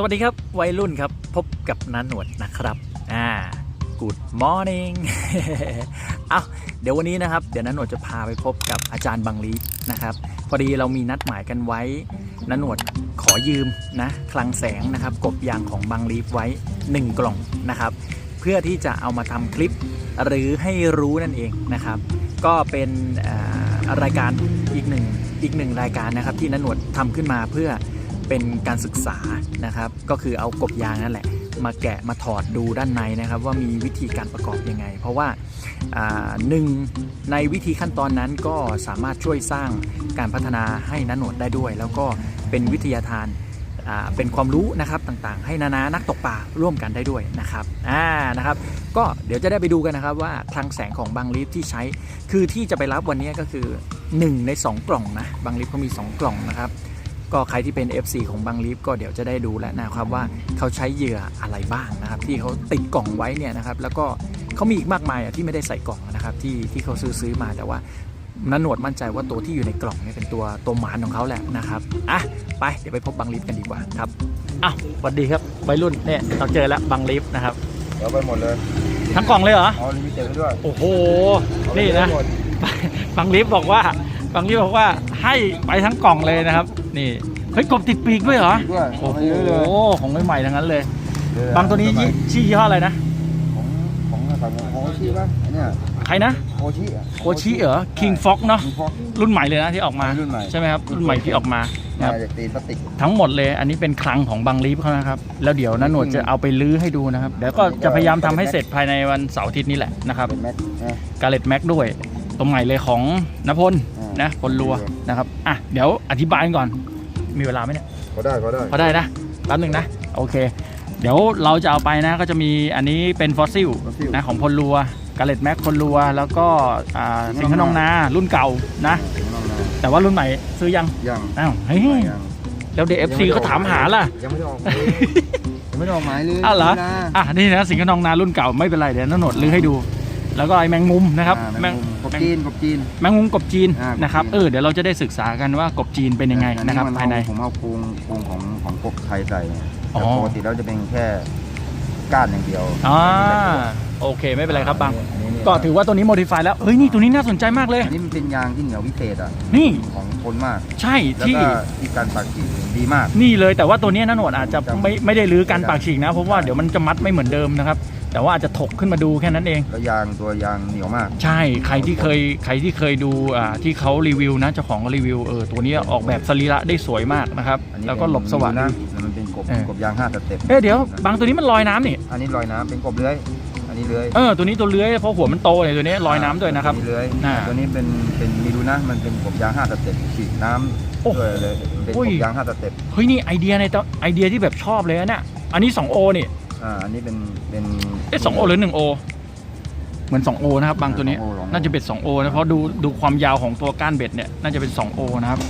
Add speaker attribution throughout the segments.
Speaker 1: สวัสดีครับ วัยรุ่นครับ พบกับนันหนวดนะครับ อ่า Good morning เอาเดี๋ยววันนี้นะครับ เดี๋ยวนันหนวดจะพาไปพบกับอาจารย์บังลีนะครับ พอดีเรามีนัดหมายกันไว้นันหนวดขอยืมนะคลังแสงนะครับ กบยางของบังลีฟไว้ 1 กล่องนะครับ เพื่อที่จะเอามาทำคลิปหรือให้รู้นั่นเองนะครับ ก็เป็นอ่ารายการอีกหนึ่งอีกหนึ่งรายการนะครับ ที่นันหนวดทำขึ้นมาเพื่อ เป็นการศึกษานะครับ ก็คือเอากบยางนั่นแหละ มาแกะมาถอดดูด้านในนะครับ ว่ามีวิธีการประกอบยังไง เพราะว่าหนึ่งในวิธีขั้นตอนนั้นก็สามารถช่วยสร้างการพัฒนาให้นันหนวดได้ด้วย แล้วก็เป็นวิทยาทานาเป็นความรู้นะครับต่างๆ ให้นานานักตกปลาร่วมกันได้ด้วยนะครับอ่านะครับ ก็เดี๋ยวจะได้ไปดูกันนะครับว่าคลังแสงของบางลิฟที่ใช้ คือที่จะไปรับวันนี้ก็คือ 1 ใน 2 กล่องนะบางลิฟเขามี 2 กล่องนะครับ ก็ใครที่เป็น FC ของบางลิฟก็เดี๋ยวจะได้ดูแล้วนะครับว่าเขาใช้เหยื่ออะไรบ้างนะครับ ที่เขาติดกล่องไว้เนี่ยนะครับ แล้วก็เขามีอีกมากมายอะที่ไม่ได้ใส่กล่องนะครับที่ที่เขาซื้อซื้อมาแต่ว่านันหนวดมั่นใจว่าตัวที่อยู่ในกล่องเนี่ยเป็นตัวตัวหมานของเขาแหละนะครับอะไปเดี๋ยวไปพบบางลิฟกันดีกว่าครับอ้าวสวัสดีครับวัยรุ่นเนี่ยเราเจอแล้วบางลิฟนะครับ
Speaker 2: เดี๋ยวไปหมดเลย
Speaker 1: ทั้งกล่องเลยเหรอ
Speaker 2: เอาลิมิเต็ดไปด้วย
Speaker 1: โอ้โห
Speaker 2: เอาไป
Speaker 1: นี่นะ
Speaker 2: หมด
Speaker 1: บางลิฟบอกว่าบางลิฟบอกว่าให้ไปทั้งกล่องเลยนะครับ นี่เฮ้ยกบติดปีกด้วยเหรอ
Speaker 2: ด้วย
Speaker 1: โอ้
Speaker 2: เอา
Speaker 1: โห
Speaker 2: ไปเยอะเลย
Speaker 1: ของใหม่ๆทั้งนั้นเลย
Speaker 2: เดี๋ย
Speaker 1: บางตัวนี้
Speaker 2: เดี๋
Speaker 1: ยี่
Speaker 2: ย
Speaker 1: ชื่อยี่ห้ออะไรนะ
Speaker 2: ของของของของโอชิป่ะไอ้เนี่ย
Speaker 1: ใครนะ
Speaker 2: โอชิอะ
Speaker 1: โคชิเหรอ King Fox เนาะ
Speaker 2: King Fox
Speaker 1: รุ่นใหม่เลยนะที่ออกมา
Speaker 2: รุ่นใหม่
Speaker 1: ใช่ไหมครับรุ่นใหม่ที่ออกมานะค
Speaker 2: มา
Speaker 1: รับ
Speaker 2: จากตีนพลาสติก
Speaker 1: ทั้งหมดเลย อันนี้เป็นคลังของบางลิฟเขานะครับแล้วเดี๋ยวนันหนวดจะเอาไปลื้อให้ดูนะครับเดี๋ยวก็จะพยายามทำให้เสร็จภายในวันเสาร์อาทิตย์นี้แหละนะครับ
Speaker 2: เป็นแม็กนะ
Speaker 1: กาเลตแม็กด้วยตรงใหม่เลยของนพล
Speaker 2: อ่า น
Speaker 1: นะพลรัวนะครับอะเดี๋ยวอธิบายก่อนมีเวลาไหมเนี่ย
Speaker 2: ก็ได้ก็ได้
Speaker 1: พอได้นะแป๊บหนึ่งนะโอเค เดี๋ยวเราจะเอาไปนะก็จะมีอันนี้เป็นฟอสซิล
Speaker 2: Fossil
Speaker 1: นะของพลรัวกาเลตแม็กพลรัว แล้วก็อ่า
Speaker 2: สิ
Speaker 1: สิง
Speaker 2: งห์
Speaker 1: ห์ขนองนารุ่นเก่านะ
Speaker 2: ยังไม่ต้องนะ
Speaker 1: แต่ว่ารุ่นใหม่ซื้อยัง
Speaker 2: ยัง
Speaker 1: อ้าวเฮ้ย
Speaker 2: ยัง
Speaker 1: แล้วเดฟซีเขาถามหาล่ะ
Speaker 2: ยังไม่ได้ออกหมายยังไม่ได้ออกหมายเลย
Speaker 1: อ้าวเหรอ
Speaker 2: นะ
Speaker 1: อะนี่นะสิงห์ขนองนารุ่นเก่าไม่เป็นไรเดี๋ยวน้าโหนดลื้อให้ดู แล้วก็ไอ้แมงมุมนะครับ
Speaker 2: อ่า
Speaker 1: แม
Speaker 2: แม
Speaker 1: ง
Speaker 2: งมุมกบจีนกบจีน
Speaker 1: แมงมุมกบจีน
Speaker 2: อ่ากบจีน
Speaker 1: นะครับเออเดี๋ยวเราจะได้ศึกษากันว่ากบจีนเป็นยังไง
Speaker 2: อั
Speaker 1: นะครับ
Speaker 2: มั
Speaker 1: ภายใน
Speaker 2: เอผมเอาโครงโครงของของกบไทยใส่
Speaker 1: อ๋อ
Speaker 2: แต่ปกติแล้วจะเป็นแค่ก้านอย่างเดียว
Speaker 1: อ่าโอเคไม่เป็นไรครับบัง
Speaker 2: อันนี้เนี่ย
Speaker 1: ก็ถือว่าตัวนี้โมดิฟายแล้วเฮ้ยนี่ตัวนี้น่าสนใจมากเลย
Speaker 2: อันนี้มันเป็นยางที่เหนียวพิเศษอะ
Speaker 1: นี่
Speaker 2: ของทนมาก
Speaker 1: ใช่
Speaker 2: แล้ว
Speaker 1: ที่
Speaker 2: ก็ที่การปักขีดดีมาก
Speaker 1: นี่เลยแต่ว่าตัวนี้นะหนวดอาจจะ
Speaker 2: ครับ
Speaker 1: ไม่ไม่ได้รื้อการปากฉีกนะเพราะว่าเดี๋ยวมันจะมัดไม่เหมือนเดิมนะครับ แต่ว่าอาจจะถกขึ้นมาดูแค่นั้นเอง
Speaker 2: แล้วยางตัวยางเหนียวมาก
Speaker 1: ใช่ใครที่เคยใครที่เคยดูอ่าที่เขารีวิวนะเจ้าของรีวิวเออตัวนี้ออกแบบสรีระได้สวยมากนะครับ
Speaker 2: อันนี้
Speaker 1: แล้วก็หลบสว่าง
Speaker 2: นะ
Speaker 1: ดี
Speaker 2: มันเป็นกบ
Speaker 1: เออ
Speaker 2: กบยางห้าสเต็ป
Speaker 1: เอ๊ะเดี๋ยวบางตัวนี้มันลอยน้ำนี่
Speaker 2: อันนี้ลอยน้ำเป็นกบเลื้อย อันนี้เลื้อย
Speaker 1: เออตัวนี้ตัวเลื้อยเพราะหัวมันโตเลยตัวนี้ลอยน้ำด้วยนะครับ
Speaker 2: อัเลื้อย
Speaker 1: อ่า
Speaker 2: ตัวนี้เป็นเป็นมีดูนะมันเป็นกบยางห้าสเต็ปฉีดน้
Speaker 1: โอ้ำ
Speaker 2: ด้วยเลยมันเป็น
Speaker 1: อุ้
Speaker 2: ก
Speaker 1: ย
Speaker 2: บยางห้าสเต็ป
Speaker 1: เฮ้ยนี่ไอเดียในตัวไอเดียที่แบบชอบเลยนะเนี่ยอันนี้2โอนี่
Speaker 2: อ่าอันนี้เป็นเป็น
Speaker 1: เอ๊ะสองโอหรือ1โอเหมือน2โอนะครับบางตัวนี้
Speaker 2: สองโอสองโอ
Speaker 1: น่าจะเป็น2โอนะเพราะดูดูความยาวของตัวก้านเบ็ดเนี่ยน่าจะเป็น2โอนะครับ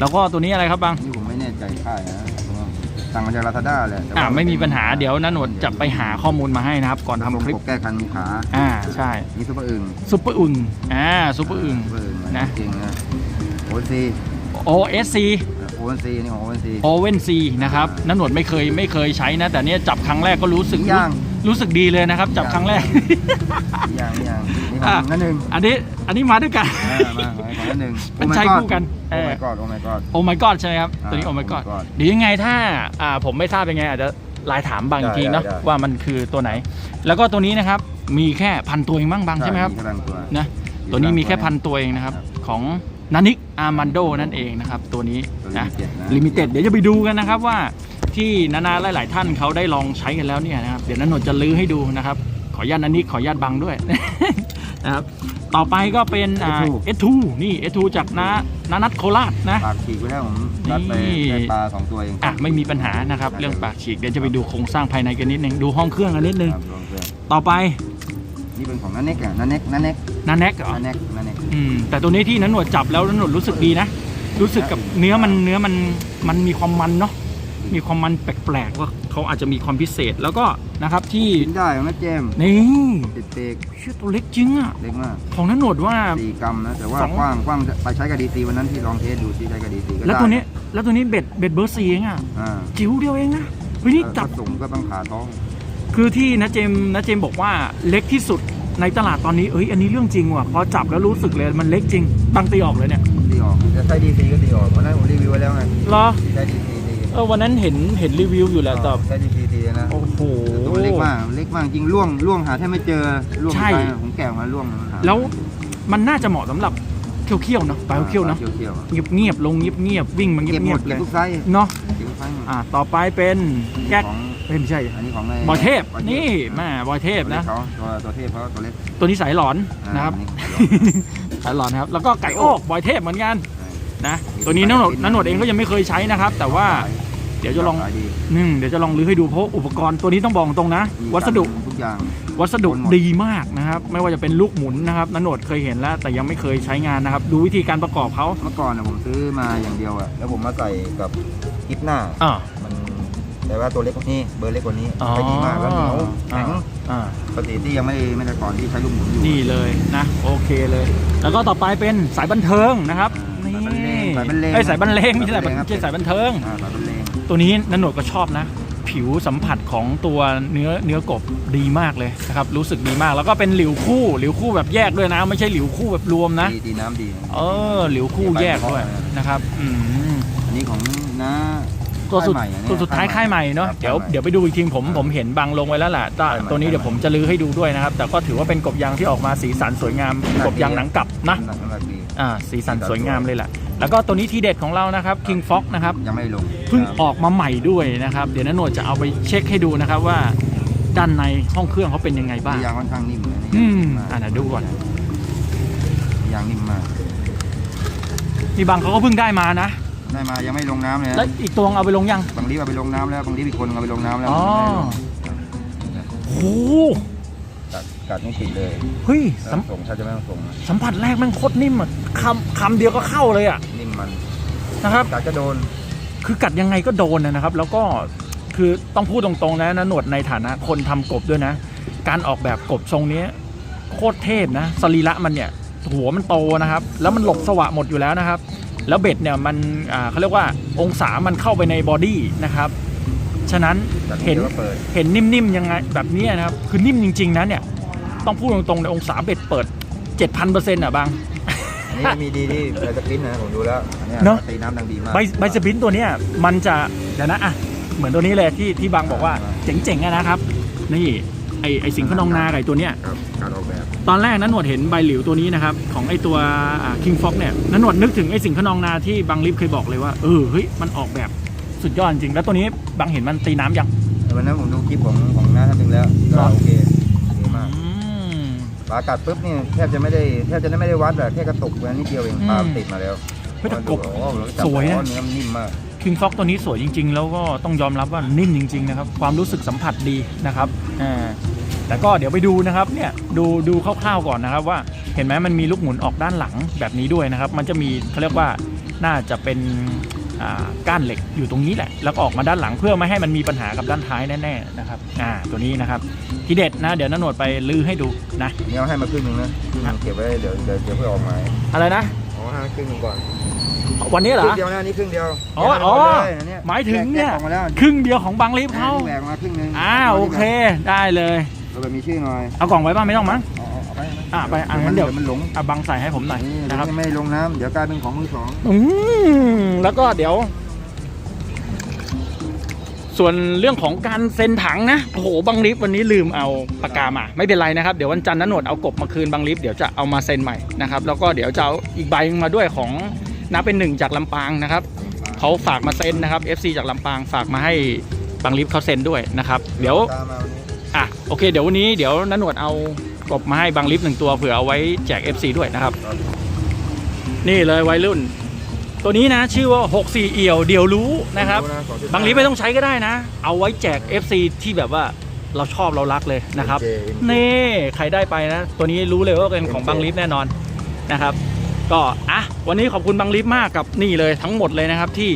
Speaker 1: แล้วก็ตัวนี้อะไรครับบาง
Speaker 2: นี่ผมไม่แน่ใจค่ายนะเพราะว่าสั่งมาจากลาซาด้าแหละแต่
Speaker 1: อ่า
Speaker 2: ว่า
Speaker 1: ไม่มีปัญหาเดี๋ยวนันหนวดจะไปหาข้อมูลมาให้นะครับ ก่อน
Speaker 2: ทำ
Speaker 1: ทำคลิป
Speaker 2: กบแก้คันมีขา
Speaker 1: อ่าใช่
Speaker 2: นี่ซุปเปอร์อึ่ง
Speaker 1: ซุปเปอร์อึ่งอ่าซุปเปอร์อึ่ง
Speaker 2: ซุปเปอร์อึ่ง
Speaker 1: นะ
Speaker 2: จริงนะโอเวนซี
Speaker 1: OSC
Speaker 2: โอ เวนซีนี่ของโอเวนซี
Speaker 1: โอเว่นซีนะครับนันหนวดไม่เคยไม่เคยใช้นะ แต่เนี่ยจับครั้งแรกก็รู้สึก
Speaker 2: ย่าง
Speaker 1: รู้สึกดีเลยนะครับ จับครั้งแรก
Speaker 2: อย่างอย่างนี่ข
Speaker 1: อะ
Speaker 2: องนั่นหนึ่ง
Speaker 1: อันนี้อันนี้มาด้วยกัน
Speaker 2: อ่ามาของนั่นหนึ่ง
Speaker 1: เป็นใจคู่กัน
Speaker 2: โอ้
Speaker 1: อ
Speaker 2: my god โอ้ my god
Speaker 1: โอ้ my god ใช่ไหมครับตัวนี้โอ้ my god
Speaker 2: Oh my god
Speaker 1: เดี๋ยวยังไงถ้าอ่าผมไม่ทราบเป็นไง อาจจะไลน์ถามบางอีกทีเนาะ
Speaker 2: ได้ได้
Speaker 1: ว่ามันคือตัวไหน แล้วก็ตัวนี้นะครับ มีแค่พันตัวเองบ้างบางใช่ไหมครับ
Speaker 2: แค่พันตัว
Speaker 1: นะ ตัวนี้มีแค่พันตัวเองนะครับของ นานิกอาร์มันโดนั่นเองนะครับ ตัวนี้
Speaker 2: ตัว
Speaker 1: นะ
Speaker 2: ลิมิเต็ดนะ
Speaker 1: ลิมิเต็ดเดี๋ยวจะไปดูกันนะครับว่าที่นานาหลาย ๆ ท่านเขาได้ลองใช้กันแล้วเนี่ยนะครับเดี๋ยวนันนนจะลื้อให้ดูนะครับ ขออนุญาตนันนิกขออนุญาตบังด้วยนะครับต่อไปก็เป็นอ่า S2 นี่ S2 จากนานานัทโคราชนะ
Speaker 2: ปากฉีกไปแล้วผมรัดไป
Speaker 1: นี่
Speaker 2: ได้ปลาสองตัวเอง
Speaker 1: อะไม่มีปัญหานะครับ เรื่องปากฉีกเดี๋ยวจะไปดูโครงสร้างภายในกันนิดนึงดูห้องเครื่องกันนิดนึง
Speaker 2: ครับรวมเครื่อง
Speaker 1: ต่อไป
Speaker 2: นี่เป็นของนันเน็กอะนันเน็กนันเน็ก
Speaker 1: นาแน็กเหรอ
Speaker 2: นันเน็กนันเน็ก
Speaker 1: อืมแต่ตัวนี้ที่นันหนวดจับแล้วนันหนวดรู้สึกดีนะ รู้สึกกับเนื้อมันเนื้อมันมันมีความมันเนาะมีความมันแปลกๆว่าเขาอาจจะมีความพิเศษแล้วก็นะครับที่
Speaker 2: กินได้ไหมเจมส์
Speaker 1: นี่
Speaker 2: ติดเตก
Speaker 1: เชื่อตัวเล็กจริงอะ
Speaker 2: เล็กมาก
Speaker 1: ของนันหนวดว่า
Speaker 2: สี่กรัมนะแต่ว่า
Speaker 1: สอง
Speaker 2: กว้างกว้างไปใช้กับดีซีวันนั้นที่ลองเทสดูที่ใช้กับดีซีก็ได้
Speaker 1: แล้วตัวนี้แล้วตัวนี้เบ็ดเบ็ดเบอร์สี่เองอะ
Speaker 2: อ่า
Speaker 1: จิ๋วเดียวเองนะเฮ้ยนี่จับ
Speaker 2: ถ้าสูงก็ต้องผ่าท้อง
Speaker 1: คือที่นะเจมส์นะเจมส์บอกว่าเล็กที่สุด ในตลาดตอนนี้เอ้ยอันนี้เรื่องจริงว่ะพอจับแล้วรู้สึกเลยมันเล็กจริงตั้งตีออกเลยเนี่ย
Speaker 2: ตีออกจะใช้ดีซีก็ตีออกวันนั้นผมรีวิวไว้แล้วไง
Speaker 1: เหรอ
Speaker 2: ใช้ดีซีตี
Speaker 1: เออวันนั้นเห็นเห็นรีวิวอยู่แหละแต่
Speaker 2: ใช้ดีซีตีนะ
Speaker 1: โอ้โห
Speaker 2: ตัวมันเล็กมากเล็กมากจริงล่วงล่วงหาแทบไม่เจอล่วง
Speaker 1: ใช่
Speaker 2: ไปผมแกะออกมาล่วงหา
Speaker 1: แล้วมันน่าจะเหมาะสำหรับเคี้ยวๆเนาะปลาเคี้ยวๆเนาะ
Speaker 2: เคี้ยวๆ
Speaker 1: เงียบเงียบๆลงเงียบเงียบๆวิ่งมันเงีย
Speaker 2: เก็
Speaker 1: บบเงี
Speaker 2: หม
Speaker 1: ย
Speaker 2: ด
Speaker 1: บเล
Speaker 2: เก็บ
Speaker 1: ย
Speaker 2: ทุกไซส์
Speaker 1: เนาะ
Speaker 2: เก็บทุกไซส์หมด
Speaker 1: อ่าต่อไปเป็นแก๊ก
Speaker 2: ข อง
Speaker 1: เอ้ยไม่ใช่
Speaker 2: อันนี้ของใน
Speaker 1: บอยเทพ
Speaker 2: บอย
Speaker 1: นี่แม่บอยเทพนะ
Speaker 2: ตัวเล็กเขาตัวตัวเทพเขาตัวเล็ก
Speaker 1: ตัวนี้สายหลอนนะครับ
Speaker 2: อ่า
Speaker 1: สายหลอนนะครับ แล้วก็ไก่โอกบอยเทพเหมือนกัน
Speaker 2: นี่
Speaker 1: นะตัวนี้นันหนวดนันหนวดเองก็ยังไม่เคยใช้นะครับ แต่ว่าเดี๋ยวจะลอง
Speaker 2: ขายดี
Speaker 1: นึ่งเดี๋ยวจะลองรื้อให้ดูเพราะอุปกรณ์ตัวนี้ต้องบอกตรงนะ
Speaker 2: มี
Speaker 1: วัสดุ
Speaker 2: ทุกอย่าง
Speaker 1: วัสดุ
Speaker 2: ทนหมด
Speaker 1: ดีมากนะครับ ไม่ว่าจะเป็นลูกหมุนนะครับนันหนวดเคยเห็นแล้ว แต่ยังไม่เคยใช้งานนะครับ ดูวิธีการประกอบเขา
Speaker 2: เมื่อก่อนน่ะผมซื้อมาอย่างเดียวอะแล้วผมมาใส่กับกิฟหน้า
Speaker 1: อ่า
Speaker 2: มัน แต่ว่าตัวเล็กกว่านี้เบอร์เล็กกว่านี้
Speaker 1: อ๋อ
Speaker 2: ใช้ดีมากแล้วเหนียวแข็ง
Speaker 1: อ่า
Speaker 2: ปกติที่ยังไม่ได้ไม่ได้ก่อนที่ใช้ลูกหมุนอยู่
Speaker 1: นี่เลยนะโอเคเลย แล้วก็ต่อไปเป็นสายบันเทิงนะครับ
Speaker 2: อ่า
Speaker 1: นี่
Speaker 2: สายบันเลง
Speaker 1: ไอ้ยสายบันเลงไม่ใช่สายบัน
Speaker 2: สายบันเลงครับ
Speaker 1: ไม่ใช่สายบันเทิง
Speaker 2: อ่าสายบันเลง
Speaker 1: ตัวนี้นันหนวดก็ชอบนะ ผิวสัมผัสของตัวเนื้อเนื้อกบดีมากเลยนะครับรู้สึกดีมาก แล้วก็เป็นหลิวคู่หลิวคู่แบบแยกด้วยนะ ไม่ใช่หลิวคู่แบบรวมนะ
Speaker 2: ดีดีน้ำดี
Speaker 1: เออหลิวคู่แยกด้วยนะครับอืม
Speaker 2: อันนี้ของน้า
Speaker 1: ตัวสุด
Speaker 2: ค่ายใหม่อันเนี้ย
Speaker 1: ตัวสุดท้ายค่ายใหม่เนาะ
Speaker 2: ครับ
Speaker 1: เดี๋ยว
Speaker 2: ค่ายใหม่
Speaker 1: เดี๋ยวไปดูอีกทีผมผมเห็นบางลงไว้แล้วแหละแต่
Speaker 2: ค่ายใหม่
Speaker 1: ตัวนี้เดี๋ยวผมจะลื้อให้ดูด้วยนะครับ แต่ก็ถือว่าเป็นกบยางที่ออกมาสีสันสวยงาม
Speaker 2: หนักดี
Speaker 1: กบยางหนังกลับนะ
Speaker 2: น้ำหนักน้ำหนักดี
Speaker 1: อ่าสีสันสวยงามเลยแหละแล้วก็ตัวนี้ทีเด็ดของเรานะครับ King Fox นะครับ
Speaker 2: ยังไม่ลง
Speaker 1: เพิ่งออกมาใหม่ด้วยนะครับ เดี๋ยวนันโหนดจะเอาไปเช็คให้ดูนะครับว่า ด้านในห้องเครื่องเขาเป็นยังไงบ้าง
Speaker 2: ยางค่อนข้างนิ่มเลยนี่
Speaker 1: อืม
Speaker 2: มาก
Speaker 1: อ่านะดูก่อน
Speaker 2: ยางนิ่มมาก
Speaker 1: นี่บางเขาก็เพิ่งได้มานะ
Speaker 2: ได้มายังไม่ลงน้ำเลยนะ
Speaker 1: แล้วอีกตัวเอาไปลงยัง
Speaker 2: บางทีเอาไปลงน้ำแล้วบางทีอีกคนเอาไปลงน้ำแล้ว
Speaker 1: อ๋อ
Speaker 2: ไม่ได้ลง
Speaker 1: โอ้โห
Speaker 2: กัดกัดไม่ติดเลย
Speaker 1: เฮ้ย
Speaker 2: แล้ว
Speaker 1: สัม
Speaker 2: ส่งถ้าจะไม่ต้องส่งนะ
Speaker 1: สัมผัสแรกแมันโคตรนิ่มอะคำคำเดียวก็เข้าเลยอะ
Speaker 2: นิ่มมัน
Speaker 1: นะครับ
Speaker 2: กัดก็โดน
Speaker 1: คือกัดยังไงก็โดนนะครับ แล้วก็คือต้องพูดตรงๆนะนะหนวดในฐานะคนทำกบด้วยนะ การออกแบบกบทรงเนี้ยโคตรเทพนะสรีระมันเนี่ยหัวมันโตนะครับ แล้วมันหลบสวะหมดอยู่แล้วนะครับ แล้วเบ็ดเนี่ยมันอ่าเขาเรียกว่าองศามันเข้าไปในบอดี้นะครับ ฉะนั้น
Speaker 2: กัด
Speaker 1: เห็น
Speaker 2: ดี๋ยวก็เปิด
Speaker 1: เห็นนิ่มๆยังไงแบบเนี้ยนะครับ คือนิ่มจริง ๆนะเนี่ยต้องพูดตรงๆในองศาเบ็ดเปิด 7,000%อะบาง
Speaker 2: อันนี้มีดีที่เราจะปริ้นนะผมดูแล้วอันเนี้ย
Speaker 1: เนอะ
Speaker 2: ตีน้ำดังดีมาก
Speaker 1: ใบใบสปรินต์ตัวเนี้ยมันจะเดี๋ยวนะอะเหมือนตัวนี้เลยที่ที่บางบอกว่าเจ๋งๆอะนะครับ นี่ไอไอสิงห์ขนองนาไก่ตัวเนี้ย
Speaker 2: ครับ การออกแบบ
Speaker 1: ตอนแรกนันหนวดเห็นใบหลิวตัวนี้นะครับ ของไอตัวคิงฟ็อกเนี่ยนันหนวดนึกถึงไอสิงห์ขนองนาที่บางลิฟเคยบอกเลยว่าเออเฮ้ยมันออกแบบสุดยอดจริง แล้วตัวนี้บางเห็นมันตีน้ำยัง
Speaker 2: แต่วันนั้นผมดูคลิปของของน้าท่านหนึ่งแล้วก็
Speaker 1: เหรอ
Speaker 2: โอเคโอเคมาก
Speaker 1: อืม
Speaker 2: ปลากัดปุ๊บนี่แทบจะไม่ได้แทบจะไม่ได้วัดอะแค่กระตุกแค่นิดเดียวเอง
Speaker 1: อืม
Speaker 2: ปลาติดมาแล้ว
Speaker 1: เฮ้ยแต่กบ
Speaker 2: โอ้โหเราจับ
Speaker 1: สวยนะ
Speaker 2: เนื้อมันนิ่มมาก
Speaker 1: คิงฟ็อกตัวนี้สวยจริง ๆ แล้วก็ต้องยอมรับว่านิ่มจริง ๆ นะครับ ความรู้สึกสัมผัสดีนะครับอ่า แต่ก็เดี๋ยวไปดูนะครับเนี่ยดูดูคร่าวๆก่อนนะครับว่าเห็นไหมมันมีลูกหมุนออกด้านหลังแบบนี้ด้วยนะครับ มันจะมีเขาเรียกว่าน่าจะเป็นอ่าก้านเหล็กอยู่ตรงนี้แหละ แล้วก็ออกมาด้านหลังเพื่อไม่ให้มันมีปัญหากับด้านท้ายแน่ๆนะครับอ่าตัวนี้นะครับทีเด็ดนะ เดี๋ยวน้าหนวดไปลื้อให้ดูนะ
Speaker 2: นี่เอาให้มาครึ่งหนึงนะครึ่งหนึ่งเก็บไว้เดี๋ยวเดี๋ยวเดี๋ยวเพื่อออกหมาย
Speaker 1: อะไรนะ
Speaker 2: เอาให้ครึ่งหนึงก่อน
Speaker 1: วันนี้เหร
Speaker 2: ครึ่
Speaker 1: อ
Speaker 2: งเดียวนะนี่ครึ่งเดียว
Speaker 1: อ๋อ
Speaker 2: แยก
Speaker 1: อ๋อ
Speaker 2: มาเลยอันเนี้
Speaker 1: หมายถึงเนี่ย
Speaker 2: แกะออกมาแล้ว
Speaker 1: ครึ่งเดียวของบางลิฟ
Speaker 2: เขา
Speaker 1: เขา
Speaker 2: แบ่งมาครึ่งหนึง
Speaker 1: อ่าโอเคได้เลย
Speaker 2: เราแบบมีชื่อหน่อย
Speaker 1: เอากล่องไว้บ้างไม่ต้องมั้ง
Speaker 2: เอาเอาเอาไป
Speaker 1: อะไปอะงั้นเดี๋ยว
Speaker 2: มันหลง
Speaker 1: อะบังใส่ให้ผมหน่อย
Speaker 2: นี่
Speaker 1: นะครับ
Speaker 2: ยังไม่ลงน้ำเดี๋ยวกลายเป็นของมือสอง
Speaker 1: อืมแล้วก็เดี๋ยว ส่วนเรื่องของการเซ็นถังนะโอ้โหบังลิฟวันนี้ลืมเอาปากกามา ไม่เป็นไรนะครับเดี๋ยววันจันทร์นันหนวดเอากบมาคืนบังลิฟเดี๋ยวจะเอามาเซ็นใหม่นะครับแล้วก็เดี๋ยวจะเอาอีกใบมาด้วยของน้าเป็นหนึ่งจากลำปางนะครับเขาฝากมาเซ็นนะครับ FC จากลำปางฝากมาให้บังลิฟเขาเซ็นด้วยนะครับเดี๋ยว
Speaker 2: ตามมาวันนี้
Speaker 1: อะโอเค เดี๋ยววันนี้เดี๋ยวนันหนวดเอากบมาให้บังลิฟหนึ่งตัวเผื่อเอาไว้แจก FC ด้วยนะครับ
Speaker 2: ครับ
Speaker 1: นี่เลยวัยรุ่น ตัวนี้นะชื่อว่า 64 เอี่ยวเดียวรู้นะครับ
Speaker 2: ของที่
Speaker 1: บางลิฟไม่ต้องใช้ก็ได้นะ เอาไว้แจก FC ที่แบบว่าเราชอบเรารักเลยนะครับ
Speaker 2: MJ
Speaker 1: นี่ใครได้ไปนะ ตัวนี้รู้เลยว่าเป็นของ
Speaker 2: MJ
Speaker 1: บางลิฟแน่นอนนะครับ ก็อะวันนี้ขอบคุณบางลิฟมากกับนี่เลยทั้งหมดเลยนะครับที่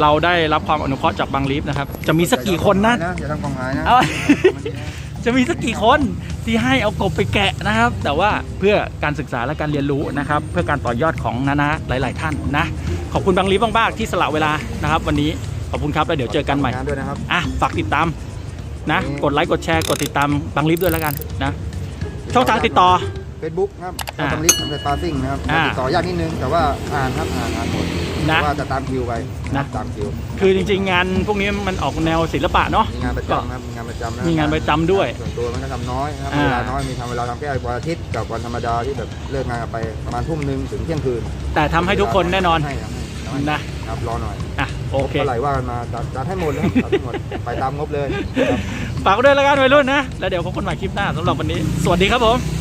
Speaker 1: เราได้รับความอนุเคราะห์จากบางลิฟนะครับ จะมีสักกี่คนนะ
Speaker 2: อย่าทำกองหายนะ
Speaker 1: เอา จะมีสักกี่คนที่ให้เอากบไปแกะนะครับ แต่ว่าเพื่อการศึกษาและการเรียนรู้นะครับ เพื่อการต่อยอดของนานาหลาย ๆ ท่านนะ ขอบคุณบางลีบ้างๆที่สละเวลานะครับ วันนี้ขอบคุณครับแล้วเดี๋ยวเจอกันใหม่
Speaker 2: งานด้วยนะครับ
Speaker 1: อะฝากติดตามนะ
Speaker 2: นี่
Speaker 1: กดไลค์กดแชร์กดติดตามบังลิฟด้วยแล้วกันนะช่องทางติดต่อ
Speaker 2: เฟซบุ๊กครับ
Speaker 1: อ่า
Speaker 2: ตำลิฟต์ของไฟฟ้าซิ่งนะครับ
Speaker 1: อ่า
Speaker 2: ติดต่อยากนิดนึงแต่ว่าอ่านครับอ่านอ่านหมด
Speaker 1: นะ
Speaker 2: แต่ว่าจะตามคิวไป
Speaker 1: นะ
Speaker 2: ตามคิว
Speaker 1: คือจริงๆ งานพวกนี้มันออกแนวศิลปะเนาะ
Speaker 2: มีงานประจำครับมีงานประจำนะ
Speaker 1: มีงานประจำด้วย
Speaker 2: ส่วนตัวมันก็ทำน้อยนะครับ
Speaker 1: อ่า
Speaker 2: เวลาน้อยมีทำเวลาทำแค่วันอาทิตย์กับวันธรรมดาที่แบบเลิกงานกันไปประมาณทุ่มหนึ่งถึงเที่ยงคืน
Speaker 1: แต่ทำให้ทุกคนแน่นอน
Speaker 2: ให้ครับให้
Speaker 1: นะครับ
Speaker 2: รอหน่อย
Speaker 1: อะโอเค
Speaker 2: เท่าไหร่ว่ากันมาจัดจัดให้หมดเลยครับจัดให้หมดไปตามงบเลยครับ
Speaker 1: ฝากไว้ด้วยแล้วกันวัยรุ่นนะ แล้วเดี๋ยวพบกันใหม่คลิปหน้าสำหรับวันนี้ สวัสดีครับผม